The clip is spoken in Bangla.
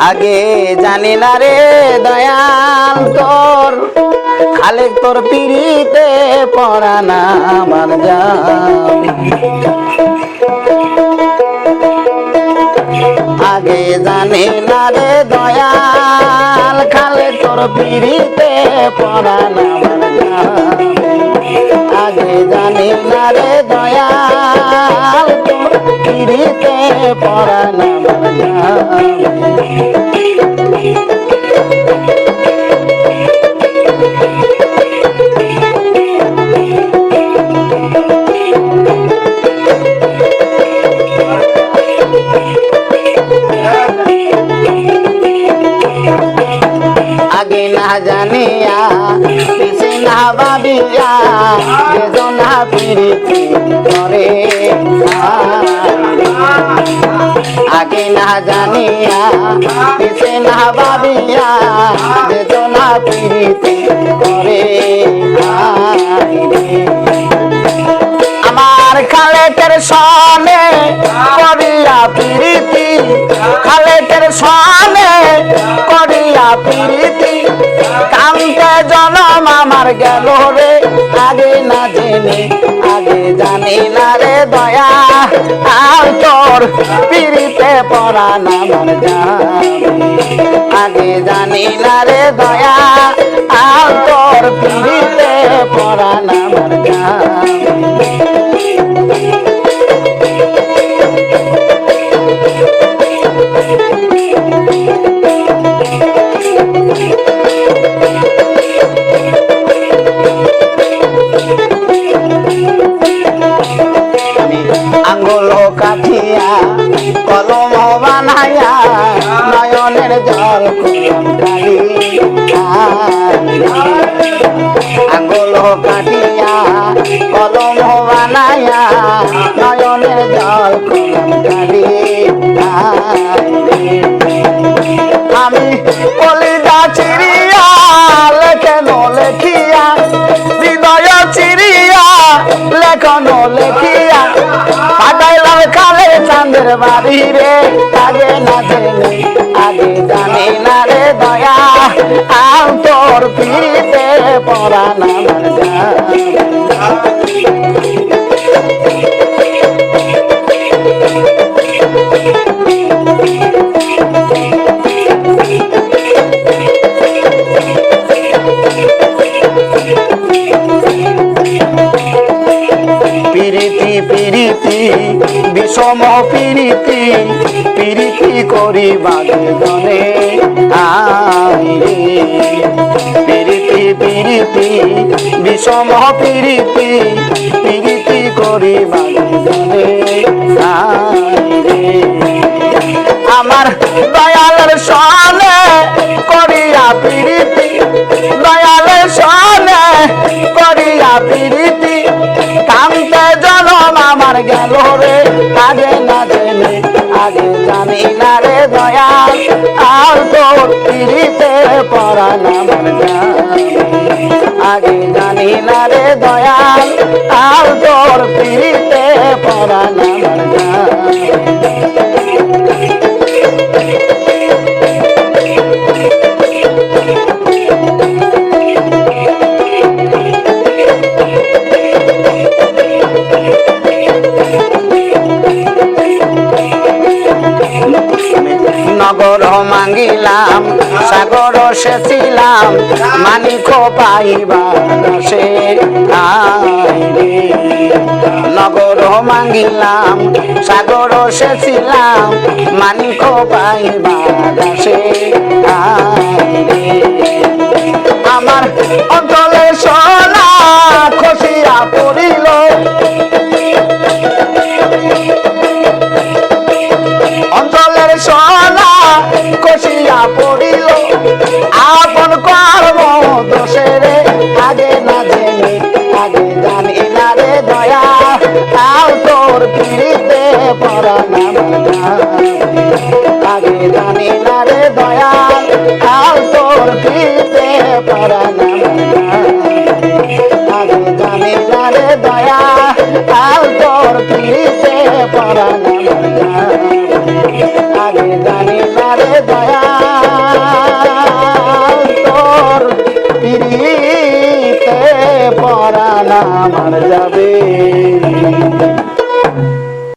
আগে জানি না রে দয়াল তোর। খালে তোর পিড়িতে পড়া না আমার আগে জানি না রে দয়াল খালে তোর পিড়িতে পড়া না আগে জানি না রে দয়াল, তোর পিড়িতে পড়া না জানিয়া পিছে ভাবিয়া, বেদনা প্রীতি করে আগে না জানিয়া পিছে না ভাবিয়া, বেদনা প্রীতি করে আমার খালেকের সনে আমার গেল রে। আগে না জেনে, আগে জানি না রে দয়া। আর তোর পিড়িতে পড়া না মার আগে জানি না রে দয়া। আর তোর পিড়িতে পড়া না কাঠিয়া কলম বানাইয়া নয়নের জল কলম কাটিয়া কলম বানাইয়া নয়নের জল কলম কালি চাঁদের বাড়ি রে আগে না জেনে। আগে জানি না রে দয়া, আম তোর পিড়িতে পড়া না বিষম পিরিতি পিরিতি করি বাগে গনে পিরিতি পিরিতি, বিষম পিরিতি পিরিতি করি বাগে গনে আমার দয়ালের সনে আমার গেল রে আগে না জেনে, আগে জানি না রে দয়াল, আর তোর পিড়িতে পড়া না আমার যাবে। আগে জানি না রে দয়াল, আর তোর পিড়িতে পড়া সাগর সেছিলাম মানিক পাইবার সে নগর মাঙ্গিলাম সাগর সেছিলাম মানিক পাইবার আগে জানি না রে দয়াল কাল তোর দিতে পারা না আগে জানি না রে দয়া কাল তোর দিতে পারা না আগে জানি না রে দয়া তোর পিড়িতে পরা না আমার যাবে।